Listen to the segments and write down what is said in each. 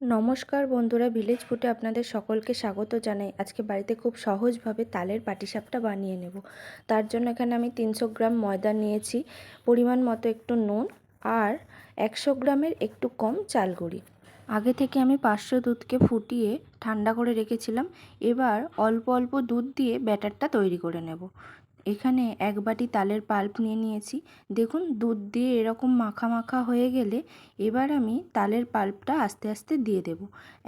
নমস্কার বন্ধুরা ভিলেজ ফুটে আপনাদের সকলকে স্বাগত জানাই। আজকে বাড়িতে খুব সহজভাবে তালের পাটিসাপটা বানিয়ে নেব। তার জন্য এখানে আমি তিনশো গ্রাম ময়দা নিয়েছি, পরিমাণ মতো একটু নুন আর একশো গ্রামের একটু কম চাল গুঁড়ি। আগে থেকে আমি পাঁচশো দুধকে ফুটিয়ে ঠান্ডা করে রেখেছিলাম। এবার অল্প অল্প দুধ দিয়ে ব্যাটারটা তৈরি করে নেব। এখানে এক বাটি তালের পাল্প নিয়ে নিয়েছি। দেখুন, দুধ দিয়ে এরকম মাখা মাখা হয়ে গেলে এবার আমি তালের পাল্পটা আস্তে আস্তে দিয়ে দেব।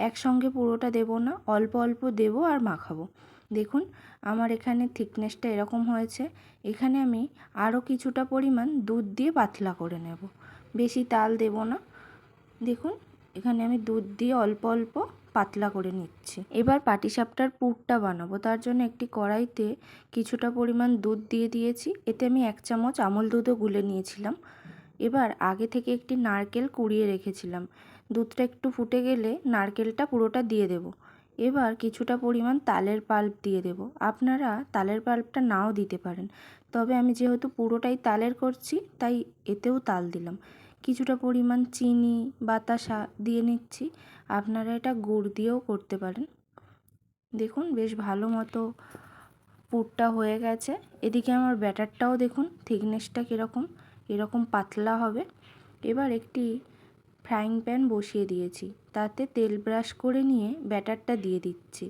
একসঙ্গে পুরোটা দেব না, অল্প অল্প দেব আর মাখাবো। দেখুন, আমার এখানে থিকনেসটা এরকম হয়েছে। এখানে আমি আরও কিছুটা পরিমাণ দুধ দিয়ে পাতলা করে নেব। বেশি তাল দেব না। দেখুন এখানে আমি দুধ দিয়ে অল্প অল্প পাতলা করে নিচ্ছি। এবার পাটিসাপটার পুরটা বানাবো। তার জন্য একটি কড়াইতে কিছুটা পরিমাণ দুধ দিয়ে দিয়েছি। এতে আমি এক চামচ আমল দুধও গুলে নিয়েছিলাম। এবার আগে থেকে একটি নারকেল কুড়িয়ে রেখেছিলাম। দুধটা একটু ফুটে গেলে নারকেলটা পুরোটা দিয়ে দেব। এবার কিছুটা পরিমাণ তালের পাল্প দিয়ে দেব। আপনারা তালের পাল্পটা নাও দিতে পারেন। তবে আমি যেহেতু পুরোটাই তালের করছি, তাই এতেও তাল দিলাম। কিছুটা পরিমাণ চিনি, বাতাসা দিয়ে নিচ্ছি। আপনারা এটা গুড় দিয়েও করতে পারেন। দেখুন, বেশ ভালো মতো পুরটা হয়ে গেছে। এদিকে আমার ব্যাটারটাও দেখুন, থিকনেসটা কীরকম, এরকম পাতলা হবে। এবার একটি ফ্রাইং প্যান বসিয়ে দিয়েছি। তাতে তেল ব্রাশ করে নিয়ে ব্যাটারটা দিয়ে দিচ্ছি।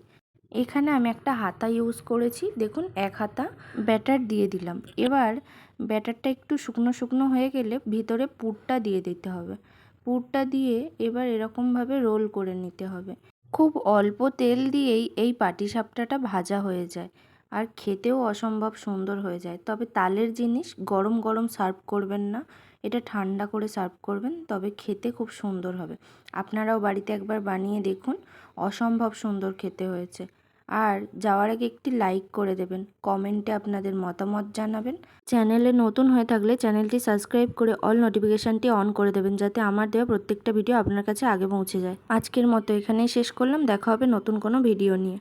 এখানে আমি একটা হাতা ইউজ করেছি। দেখুন, এক হাতা ব্যাটার দিয়ে দিলাম। এবার ব্যাটারটা একটু শুকনো শুকনো হয়ে গেলে ভিতরে পুরটা দিয়ে দিতে হবে। পুরটা দিয়ে এবার এরকমভাবে রোল করে নিতে হবে। খুব অল্প তেল দিয়েই এই পাটিসাপটাটা ভাজা হয়ে যায় আর খেতেও অসম্ভব সুন্দর হয়ে যায়। তবে তালের জিনিস গরম গরম সার্ভ করবেন না। এটা ঠান্ডা করে সার্ভ করবেন, তবে খেতে খুব সুন্দর হবে। আপনারাও বাড়িতে একবার বানিয়ে দেখুন, অসম্ভব সুন্দর খেতে হয়েছে। আর যাওয়ার আগে একটি লাইক করে দেবেন কমেন্টে আপনাদের মতামত জানাবেন। চ্যানেলে নতুন হয়ে থাকলে চ্যানেলটি সাবস্ক্রাইব করে অল নোটিফিকেশানটি অন করে দেবেন, যাতে আমার দেওয়া প্রত্যেকটা ভিডিও আপনার কাছে আগে পৌঁছে যায়। আজকের মতো এখানেই শেষ করলাম, দেখা হবে নতুন কোনো ভিডিও নিয়ে।